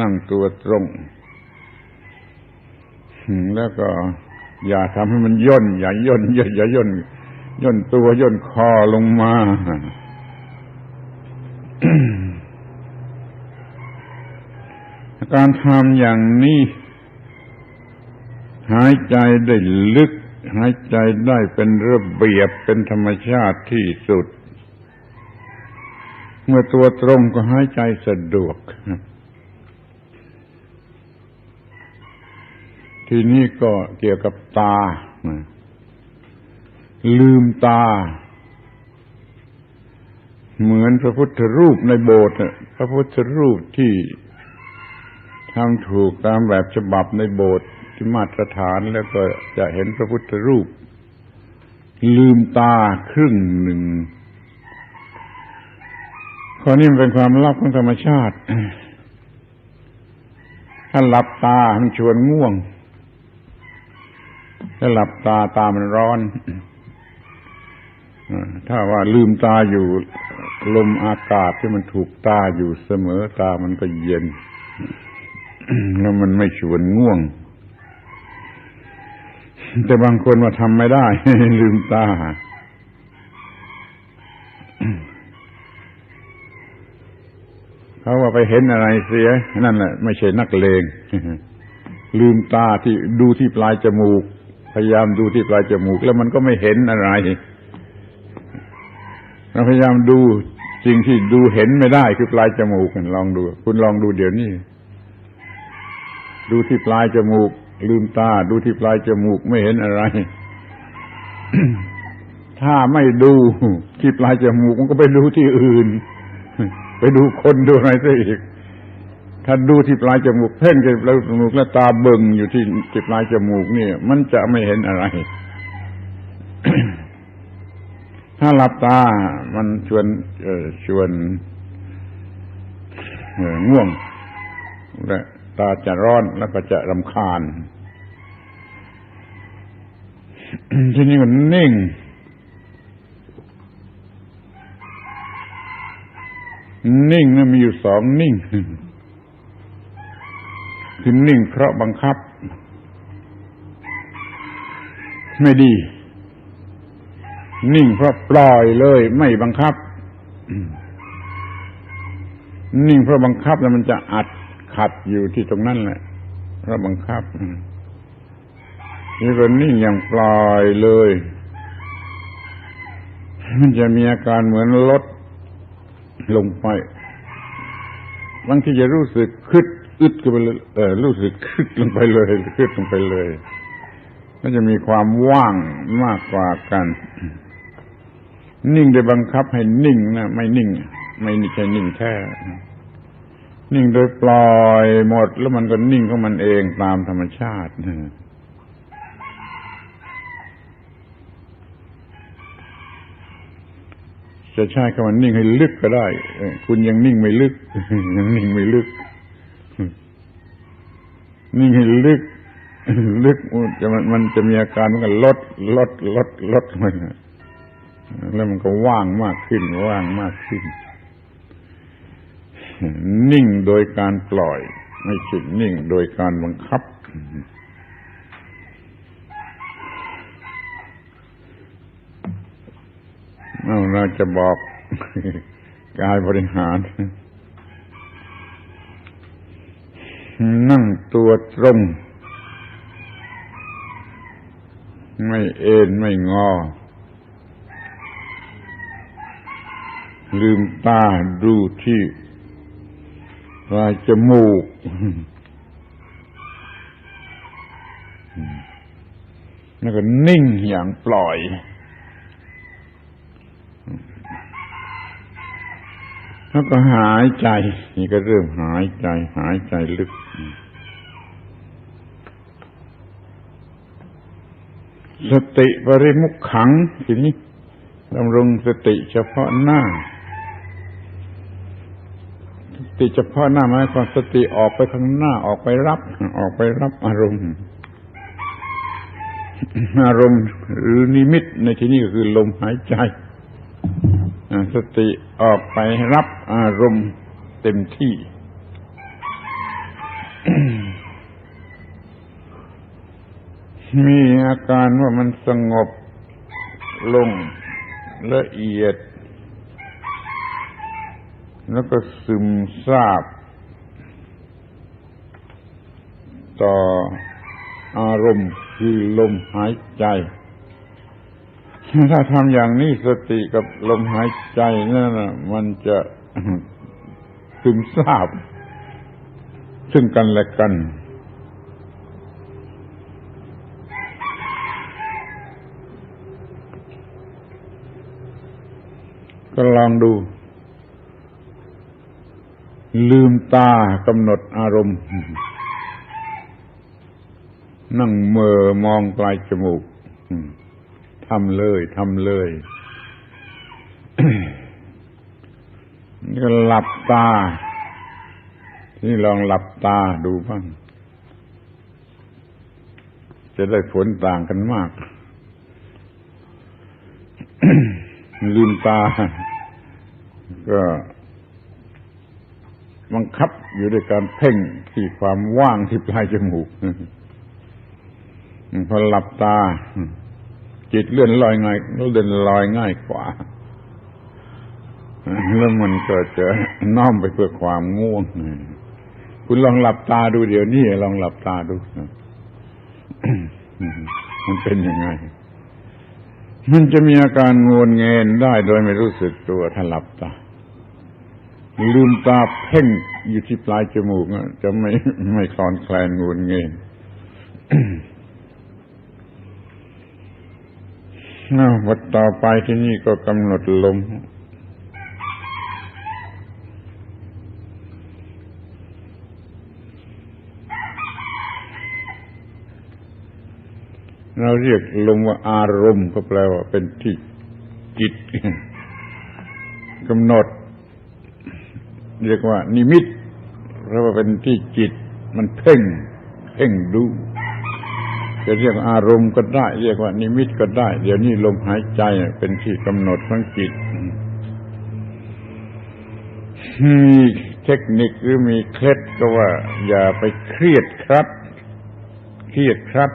นั่งตัวตรง แล้วก็ อย่าทำให้มันย่น อย่าย่นอย่าอย่าย่นย่นตัวย่นคอลงมาการทำอย่างนี้ หายใจได้ลึก หายใจได้เป็นระเบียบเป็นธรรมชาติที่สุด เมื่อตัวตรงก็หายใจสะดวก ทีนี้ก็เกี่ยวกับตา ลืมตา เหมือนพระพุทธรูปในโบสถ์พระพุทธรูปที่ทำถูกตามแบบฉบับในโบสถ์ที่มาตรฐานแล้วก็จะเห็นพระพุทธรูป ลืมตาครึ่งหนึ่งข้อนี้มันเป็นความลับของธรรมชาติ ถ้าหลับตา มันชวนง่วง ถ้าหลับตาตามันร้อนถ้าว่าลืมตาอยู่ลมอากาศที่มันถูกตาอยู่เสมอตามันก็เย็น แล้วมันไม่ชวนง่วง แต่บางคนว่าทำไม่ได้ ลืมตา เขาว่าไปเห็นอะไรเสีย นั่นแหละไม่ใช่นักเลงลืมตาที่ดูที่ปลายจมูก พยายามดูที่ปลายจมูก แล้วมันก็ไม่เห็นอะไรเราพยายามดูสิ่งที่ดูเห็นไม่ได้คือปลายจมูกลองดู คุณลองดูเดี๋ยวนี้ ดูที่ปลายจมูก ลืมตา ดูที่ปลายจมูกไม่เห็นอะไร ถ้าไม่ดูที่ปลายจมูกมันก็ไปดูที่อื่น ไปดูคนดูอะไรซะอีก ถ้าดูที่ปลายจมูกเพ่งที่ปลายจมูกแล้วตาเบิ่งอยู่ที่ที่ปลายจมูกนี่มันจะไม่เห็นอะไร ถ้าหลับตา มันชวนชวนง่วงและตาจะร้อนแล้วก็จะรำคาญ ทีนี้มันนิ่ง นิ่งนะมีอยู่สองนิ่ง คือนิ่งเพราะบังคับ ไม่ดี นิ่งเพราะปล่อยเลย ไม่บังคับ นิ่งเพราะบังคับแล้วมันจะอัดขัดอยู่ที่ตรงนั้นแหละเพราะบังคับนี่ก็นิ่งอย่างปล่อยเลย มันจะมีอาการเหมือนลดลงไปบางทีจะรู้สึกคึด อึดกันไปเลยเออรู้สึกคึดลงไปเลยคึดลงไปเลยก็จะมีความว่างมากกว่ากัน นิ่งโดยบังคับให้นิ่งนะไม่นิ่ง ไม่ใช่นิ่งแท้นิ่งโดยปล่อยหมด แล้วมันก็นิ่งของมันเองตามธรรมชาติจะใช้คำว่านิ่งให้ลึกก็ได้ คุณยังนิ่งไม่ลึก ยังนิ่งไม่ลึก นิ่ลึกลึกจะมันมันจะมีอาการมันก็ลดลดลดลดมันแล้วมันก็ว่างมากขึ้น ว่างมากขึ้น นิ่งโดยการปล่อย ไม่ใช่นิ่งโดยการบังคับ เราจะบอกกายบริหาร นั่งตัวตรง ไม่เอ็นไม่งอ ลืมตาดูที่ปลายจมูก แล้วก็นิ่งอย่างปล่อยแล้วก็หายใจ นี่ก็เริ่มหายใจ หายใจลึก สติบริมุขขังทีนี้ดำรงสติเฉพาะหน้า สติเฉพาะหน้าหมายความสติออกไปข้างหน้าออกไปรับ ออกไปรับอารมณ์อารมณ์หรือนิมิตในที่นี้ก็คือลมหายใจสติออกไปรับอารมณ์เต็มที่ มีอาการว่ามันสงบลงละเอียด แล้วก็ซึมซาบ ต่ออารมณ์คือลมหายใจ ถ้าทำอย่างนี้สติกับลมหายใจนั่นน่ะมันจะซึมซาบ ซึ่งกันและกัน ก็ลองดู ลืมตากำหนดอารมณ์ นั่งเมอมองปลายจมูกทำเลยทำเลยนี่ก็หลับตา ที่ลองหลับตาดูบ้าง จะได้ผลต่างกันมาก ลืมตา ก็บังคับอยู่ด้วยการเพ่งที่ความว่างที่ปลายจมูกพอหลับตา จิตเลื่อนลอยง่ายเดินลอยง่ายกว่าแล้วมันก็จะน้อมไปเพื่อความง่วงคุณลองหลับตาดูเดี๋ยวนี้ลองหลับตาดูมันเป็นยังไง มันจะมีอาการงวนเงินได้โดยไม่รู้สึกตัวถ้าหลับตาลืมตาเพ่งอยู่ที่ปลายจมูกจะไม่ไม่คลอนแคลนงวนเงินวัดต่อไปที่นี่ก็กำหนดลม เราเรียกลมว่าอารมณ์ก็แปลว่าเป็นที่จิตกำหนด เรียกว่า นิมิตเพราะว่าเป็นที่จิต มันเพ่ง เพ่งดูจะเรียกอารมณ์ก็ได้ เรียกว่า นิมิตก็ได้ เดี๋ยวนี้ลมหายใจเป็นที่กำหนดของจิตมีเทคนิคหรือมีเคล็ดก็ว่า อย่าไปเครียดครับ เครียดครับ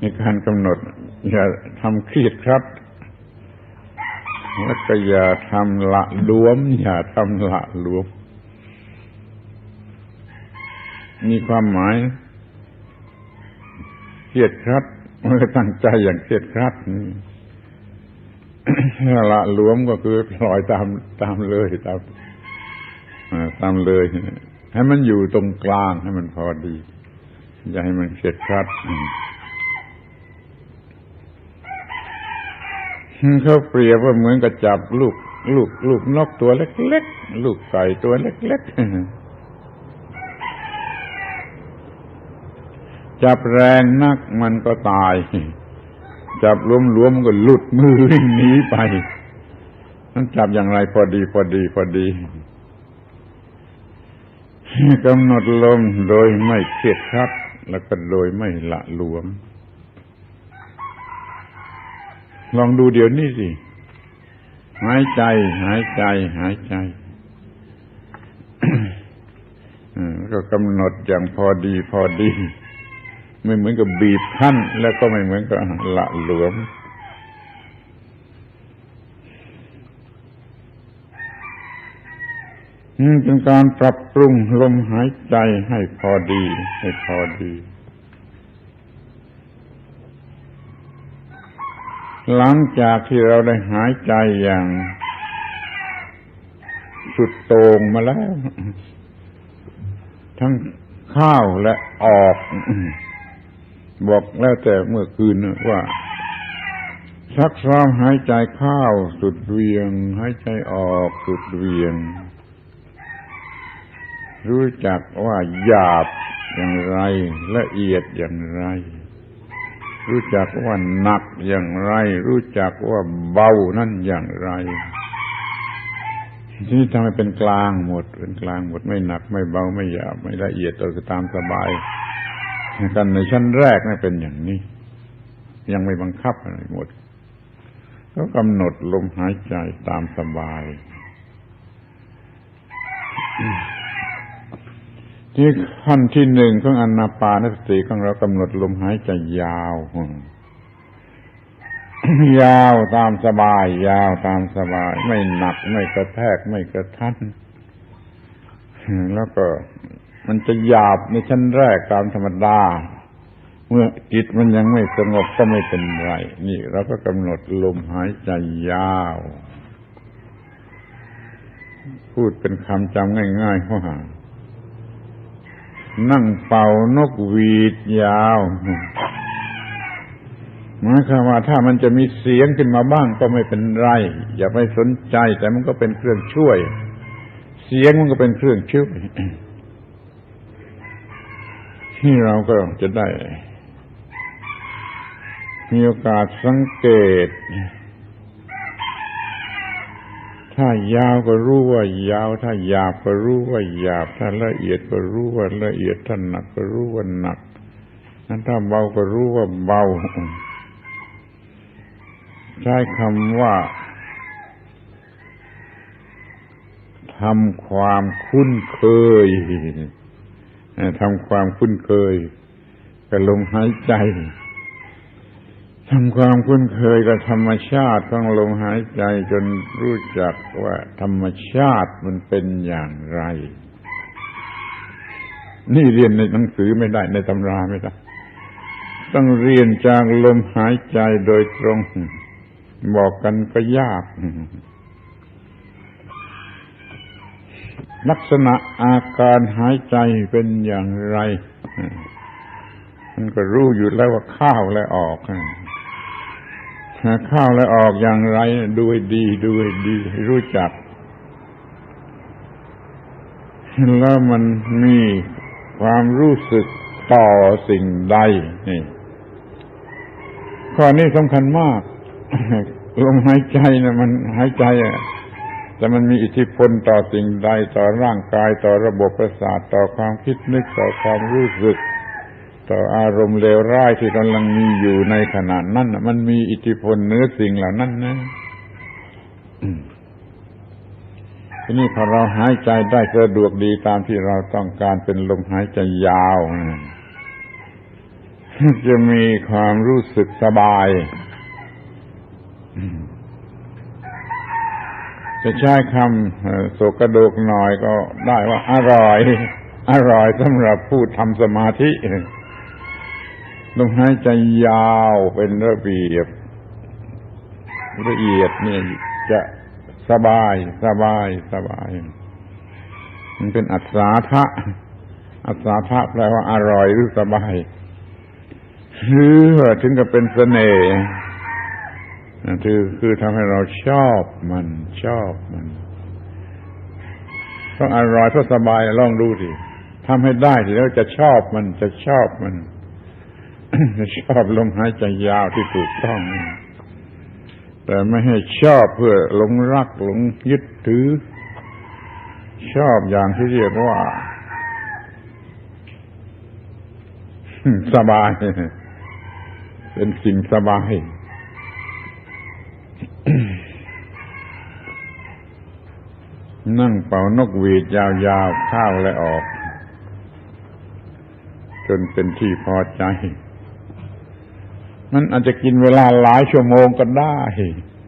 ในการกำหนด อย่าทำเครียดครับ แล้วก็อย่าทำละลวม อย่าทำละลวม มีความหมายเครียดครับมันก็ตั้งใจอย่างเครียดครับละหลวมก็คือปล่อยตามตามเลยตามตามเลย ให้มันอยู่ตรงกลางให้มันพอดี อย่าให้มันเครียดครับ เขาเปรียบว่าเหมือนกับจับลูก ลูก ลูกนกตัวเล็กๆลูกไก่ตัวเล็กๆจับแรงนักมันก็ตาย จับรวมๆก็หลุดมือวิ่งหนีไปนั่นจับอย่างไรพอดี พอดี พอดีกำหนดลมโดยไม่เครียดครับ แล้วก็โดยไม่ละหลวม ลองดูเดี๋ยวนี้สิ หายใจ หายใจ หายใจก็กำหนดอย่างพอดีพอดี ไม่เหมือนกับบีบคั้นแล้วก็ไม่เหมือนกับละหลวมเป็นการปรับปรุงลมหายใจให้พอดี ให้พอดี หลังจากที่เราได้หายใจอย่าง สุดโต่งมาแล้ว ทั้งข้าวและออก บอกแล้วแต่เมื่อคืนว่าซักซ้อมหายใจเข้าสุดเวียง หายใจออกสุดเวียง รู้จักว่าหยาบอย่างไรละเอียดอย่างไร รู้จักว่าหนักอย่างไร รู้จักว่าเบานั่นอย่างไรที่นี่ทำให้เป็นกลางหมด เป็นกลางหมดไม่หนักไม่เบาไม่หยาบไม่ละเอียดตัวก็ตามสบายกันในชั้นแรกนี่เป็นอย่างนี้ ยังไม่บังคับอะไรหมดก็กำหนดลมหายใจตามสบาย นี่ขั้นที่หนึ่งของอนาปานสติของเรากำหนดลมหายใจยาว ยาวตามสบาย ยาวตามสบาย ไม่หนักไม่กระแทกไม่กระทันแล้วก็มันจะหยาบในชั้นแรกตามธรรมดา เมื่อจิตมันยังไม่สงบก็ไม่เป็นไร นี่เราก็กำหนดลมหายใจยาว พูดเป็นคำจำง่ายๆว่า นั่งเป่านกหวีดยาวหมายความว่าถ้ามันจะมีเสียงขึ้นมาบ้างก็ไม่เป็นไร อย่าไปสนใจ แต่มันก็เป็นเครื่องช่วย เสียงมันก็เป็นเครื่องช่วยที่เราก็จะได้ มีโอกาสสังเกต ถ้ายาวก็รู้ว่ายาว ถ้าหยาบก็รู้ว่าหยาบ ถ้าละเอียดก็รู้ว่าละเอียด ถ้าหนักก็รู้ว่าหนักถ้าเบาก็รู้ว่าเบา ใช้คำว่าทำความคุ้นเคยทำความคุ้นเคยกับลมหายใจ ทำความคุ้นเคยกับธรรมชาติของลมหายใจจนรู้จักว่าธรรมชาติมันเป็นอย่างไร นี่เรียนในหนังสือไม่ได้ในตำราไม่ได้ ต้องเรียนจากลมหายใจโดยตรง บอกกันก็ยาก ลักษณะอาการหายใจเป็นอย่างไร มันก็รู้อยู่แล้วว่าเข้าและออก เข้าและออกอย่างไรดูดีดูดี รู้จัก แล้วมันมีความรู้สึกต่อสิ่งใดนี่ข้อนี้สำคัญมากลมหายใจนะมันหายใจอะแต่มันมีอิทธิพลต่อสิ่งใด ต่อร่างกายต่อระบบประสาทต่อความคิดนึกต่อความรู้สึก ต่ออารมณ์เลวร้ายที่กำลังมีอยู่ในขณะนั้นมันมีอิทธิพลเนื้อสิ่งเหล่านั้นนะทีนี้พอเราหายใจได้สะดวกดีตามที่เราต้องการเป็นลมหายใจยาวจะมีความรู้สึกสบายจะใช้คำโสกระโดกหน่อยก็ได้ว่าอร่อย อร่อยสำหรับผู้ทำสมาธิ ลมหายใจยาวเป็นระเบียบ ละเอียดเนี่ยจะสบายสบายสบาย มันเป็นอัศาทะอัศาทะแปลว่าอร่อยหรือสบายหรือถึงกับเป็นเสน่ห์คือคือทำให้เราชอบมันชอบมันเพราะอร่อยเพราะสบายลองดูสิทำให้ได้ทีแล้วจะชอบมันจะชอบมัน ชอบลมหายใจยาวที่ถูกต้อง แต่ไม่ให้ชอบเพื่อหลงรักหลงยึดถือ ชอบอย่างที่เรียกว่า สบาย เป็นสิ่งสบายนั่งเป่านกหวีดยาวๆเข้าและออก จนเป็นที่พอใจ มันอาจจะกินเวลาหลายชั่วโมงก็ได้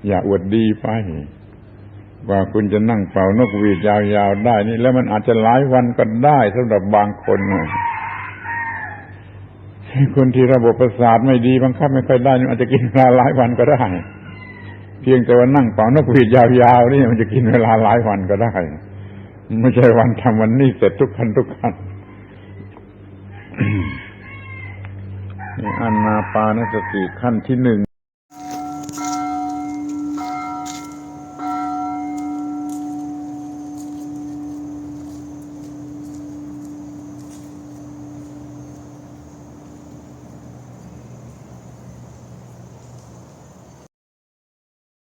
อย่าอวดดีไปว่าคุณจะนั่งเป่านกหวีดยาวๆได้นี่ แล้วมันอาจจะหลายวันก็ได้สำหรับบางคนคนที่ระบบประสาทไม่ดีบังคับไม่ค่อยได้นี่อาจจะกินเวลาหลายวันก็ได้ เพียงแต่ว่านั่งเป่านกหวีดยาวๆนี่มันจะกินเวลาหลายวันก็ได้ไม่ใช่วันทำวันนี้เสร็จทุกคันทุกคัน อานนาปานสติขั้นที่หนึ่ง